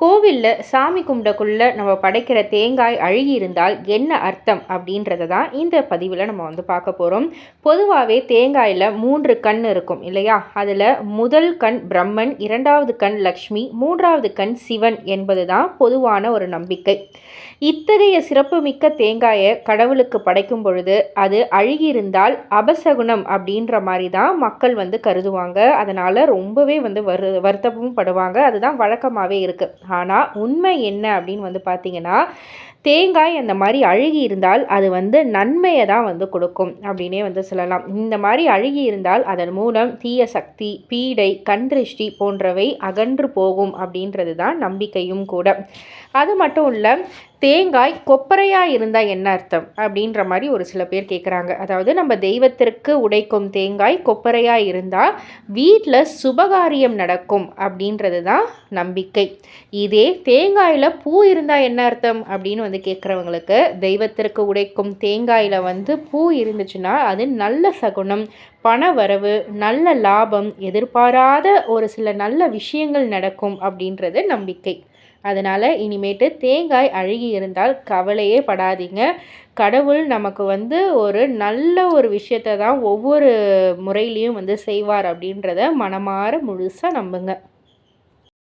கோவிலில் சாமி கும்பிடக்குள்ள நம்ம படைக்கிற தேங்காய் அழுகி இருந்தால் என்ன அர்த்தம் அப்படின்றத தான் இந்த பதிவில் நம்ம வந்து பார்க்க போகிறோம் பொதுவாகவே தேங்காயில் மூன்று கண் இருக்கும் இல்லையா? அதில் முதல் கண் பிரம்மன் இரண்டாவது கண் லக்ஷ்மி மூன்றாவது கண் சிவன் என்பது தான் பொதுவான ஒரு நம்பிக்கை. இத்தகைய சிறப்புமிக்க தேங்காயை கடவுளுக்கு படைக்கும் பொழுது அது அழுகியிருந்தால் அபசகுணம் அப்படின்ற மாதிரி தான் மக்கள் வந்து கருதுவாங்க. அதனால் ரொம்பவே வந்து வரு வருத்தமும் படுவாங்க. அதுதான் வழக்கமாகவே இருக்குது ஆனால் உண்மை என்ன அப்படின்னு வந்து பார்த்திங்கன்னா தேங்காய் அந்த மாதிரி அழுகி இருந்தால் அது வந்து நன்மையை தான் வந்து கொடுக்கும் அப்படின்னே வந்து சொல்லலாம். இந்த மாதிரி அழுகி இருந்தால் அதன் மூலம் தீய சக்தி பீடை கண்திருஷ்டி போன்றவை அகன்று போகும் அப்படின்றது தான் நம்பிக்கையும் கூட. அது மட்டும் இல்லை தேங்காய் கொப்பரையாக இருந்தால் என்ன அர்த்தம் அப்படின்ற மாதிரி ஒரு சில பேர் கேட்குறாங்க அதாவது நம்ம தெய்வத்திற்கு உடைக்கும் தேங்காய் கொப்பரையாக இருந்தால் வீட்டில் சுபகாரியம் நடக்கும் அப்படின்றது தான் நம்பிக்கை. இதே தேங்காயில் பூ இருந்தால் என்ன அர்த்தம் அப்படின்னு வந்து கேட்குறவங்களுக்கு தெய்வத்திற்கு உடைக்கும் தேங்காயில் வந்து பூ இருந்துச்சுன்னா அது நல்ல சகுனம் பண வரவு நல்ல லாபம் எதிர்பாராத ஒரு சில நல்ல விஷயங்கள் நடக்கும் அப்படின்றது நம்பிக்கை. அதனால் இனிமேட்டு தேங்காய் அழுகி இருந்தால் கவலையே படாதீங்க. கடவுள் நமக்கு வந்து ஒரு நல்ல ஒரு விஷயத்தை தான் ஒவ்வொரு முறையிலையும் வந்து செய்வார் அப்படின்றத மனமாற முழுசாக நம்புங்க.